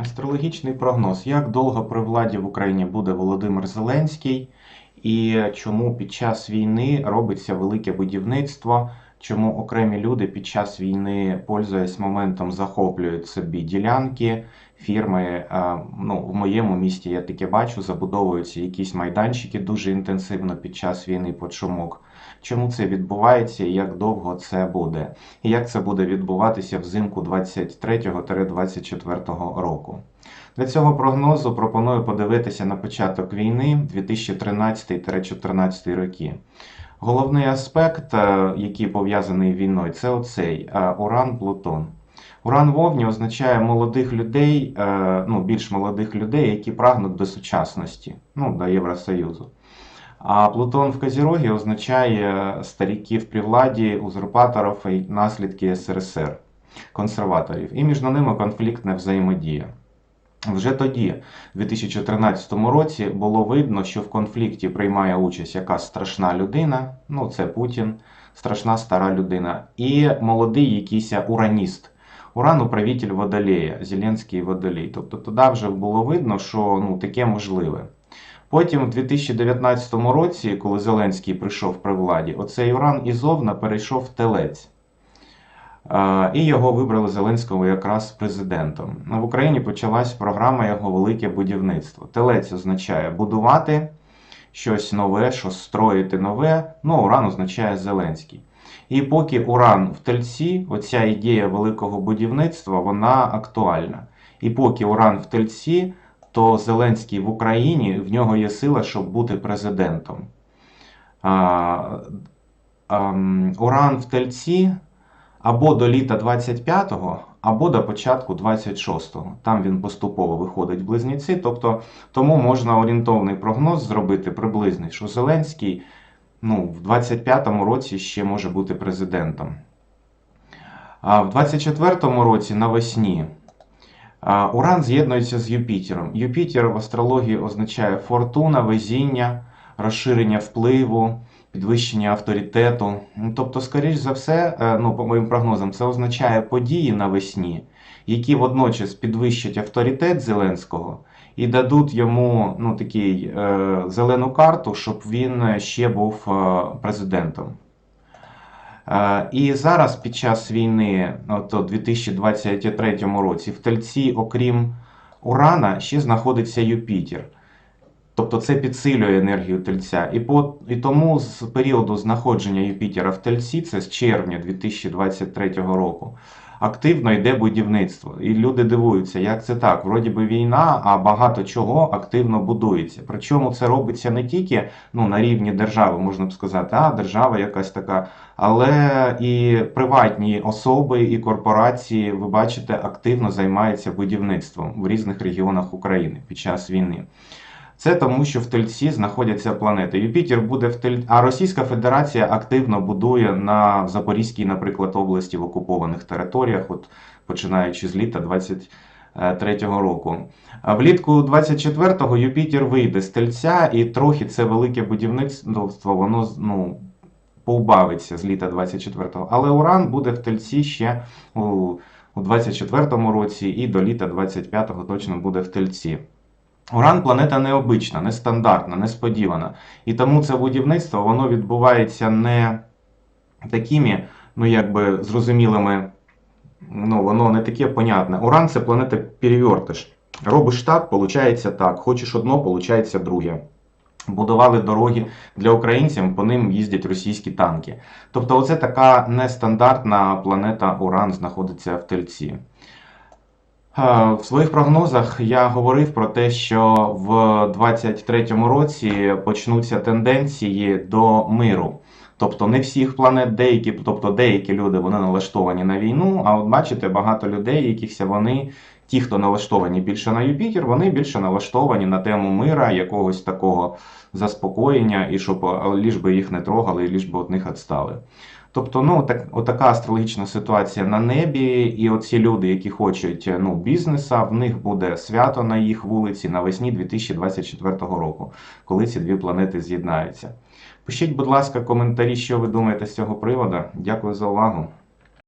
Астрологічний прогноз. Як довго при владі в Україні буде Володимир Зеленський, і чому під час війни робиться велике будівництво, чому окремі люди під час війни, пользуясь моментом, захоплюють собі ділянки, фірми. Ну, в моєму місті я таке бачу, забудовуються якісь майданчики дуже інтенсивно під час війни по чумок. Чому це відбувається і як довго це буде? І як це буде відбуватися взимку 23-24 року? Для цього прогнозу пропоную подивитися на початок війни 2013-14 роки. Головний аспект, е, який пов'язаний війною, це оцей е, Уран-Плутон. Уран вовні означає молодих людей, е, ну більш молодих людей, які прагнуть до сучасності, ну до Євросоюзу. А Плутон в Козірогі означає старіків при владі, узурпаторів і наслідки СРСР, консерваторів. І між ними конфліктна взаємодія. Вже тоді, в 2014 році, було видно, що в конфлікті приймає участь якась страшна людина, ну це Путін, страшна стара людина, і молодий якийсь ураніст. Уран управитель Водолея, Зеленський Водолей. Тобто тоді вже було видно, що ну, таке можливе. Потім, в 2019 році, коли Зеленський прийшов при владі, оцей Уран ізовна перейшов в телець. І його вибрали Зеленського якраз президентом. В Україні почалась програма його Велике будівництво. Телець означає будувати щось нове, щось строїти нове. Ну, Уран означає Зеленський. І поки Уран в тельці, оця ідея великого будівництва, вона актуальна. І поки Уран в тельці, то Зеленський в Україні в нього є сила, щоб бути президентом. Уран в тельці або до літа 25-го, або до початку 26-го. Там він поступово виходить в близнюці. Тобто, тому можна орієнтовний прогноз зробити приблизний, що Зеленський ну, в 25-му році ще може бути президентом. А в 24-му році навесні Уран з'єднується з Юпітером. Юпітер в астрології означає фортуна, везіння, розширення впливу, підвищення авторитету. Ну, Тобто, скоріш за все, е, ну, по моїм прогнозам, це означає події навесні, які водночас підвищать авторитет Зеленського і дадуть йому ну, такий, е, зелену карту, щоб він ще був е, президентом. Е, І зараз під час війни, у 2023 році, в Тельці, окрім Урана, ще знаходиться Юпітер. Тобто це підсилює енергію Тельця. І, по, і тому з періоду знаходження Юпітера в Тельці, це з червня 2023 року, активно йде будівництво. І люди дивуються, як це так? Вроді би війна, а багато чого активно будується. Причому це робиться не тільки ну, на рівні держави, можна б сказати, а держава якась така, але і приватні особи, і корпорації, ви бачите, активно займаються будівництвом в різних регіонах України під час війни. Це тому, що в Тельці знаходяться планети. Юпітер буде в Тель... а Російська Федерація активно будує на Запорізькій, наприклад, області в окупованих територіях, от починаючи з літа 23-го року. Влітку 24-го Юпітер вийде з Тельця, і трохи це велике будівництво, воно ну, поубавиться з літа 24-го. Але Уран буде в Тельці ще у 24-му році, і до літа 25-го точно буде в Тельці. Уран планета необична, нестандартна, несподівана. І тому це будівництво воно відбувається не такими, ну якби зрозумілими, ну воно не таке понятне. Уран це планета перевертиш. Робиш так, виходить так. Хочеш одно, виходить друге. Будували дороги для українців, по ним їздять російські танки. Тобто, оце така нестандартна планета Уран знаходиться в Тельці. Е, В своїх прогнозах я говорив про те, що в 23-му році почнуться тенденції до миру. Тобто не всіх планет, деякі, тобто деякі люди вони налаштовані на війну. А от бачите, багато людей, якихось вони, ті, хто налаштовані більше на Юпітер, вони більше налаштовані на тему мира, якогось такого заспокоєння, і щоб ліж би їх не трогали, і ліж би від них відстали. Тобто, ну так, отака астрологічна ситуація на небі, і оці люди, які хочуть ну, бізнеса, в них буде свято на їх вулиці навесні 2024 року, коли ці дві планети з'єднаються. Пишіть, будь ласка, коментарі, що ви думаєте з цього приводу. Дякую за увагу.